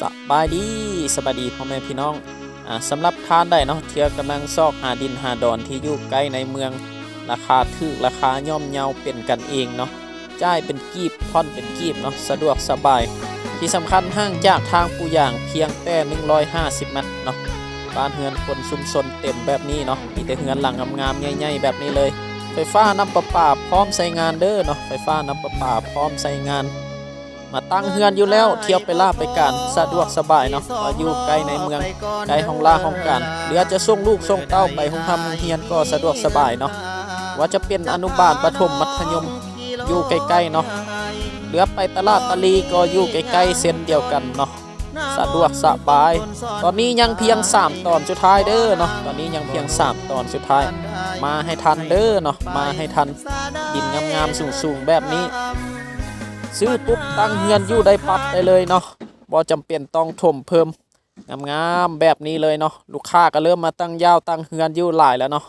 สบายดีสบายดีพ่อแม่พี่น้องอ่าสำหรับทานได้เนาะเที่ยวกำลังซอกหาดินหาดอนที่อยู่ใกล้ในเมือง ราคาถูกราคาย่อมเยาเป็นกันเองเนาะจ่ายเป็นกีบผ่อนเป็นกีบเนาะสะดวกสบาย ที่สำคัญห่างจากทางปูอย่างเพียงแต่150เมตรเนาะบ้านเฮือนคนชุมชนเต็มแบบนี้เนาะมีแต่เฮือนหลังงามๆใหญ่ๆแบบนี้เลย ไฟฟ้าน้ำประปาพร้อมใช้งานเด้อเนาะไฟฟ้าน้ำประปาพร้อมใช้งาน มาตั้งเฮือนอยู่แล้วเที่ยวไปลาไปการสะดวกสบายเนาะว่าอยู่ใกล้ในเมืองใกล้ห้องลาห้องการหรือจะส่งลูกส่งเต้าไปห้องทำเรียนก็สะดวกสบายเนาะว่าจะเป็นอนุบาลประถมมัธยมอยู่ใกล้ๆเนาะเหลือไปตลาดตะลีก็อยู่ใกล้ๆเส้นเดียวกันเนาะสะดวกสบาย ตอนนี้ยังเพียง 3 ตอนสุดท้ายเด้อเนาะ ตอนนี้ยังเพียง 3 ตอนสุดท้าย มาให้ทันเด้อเนาะ มาให้ทันดินงามๆสูงๆแบบนี้ ซื้อปุ๊บตั้งเงินอยู่ได้ปั๊บได้เลยเนาะบ่จำเป็นต้องถมเพิ่มงามๆแบบนี้เลยเนาะลูกค้าก็เริ่มมาตั้งยาวตั้งเฮือนอยู่หลายแล้วเนาะ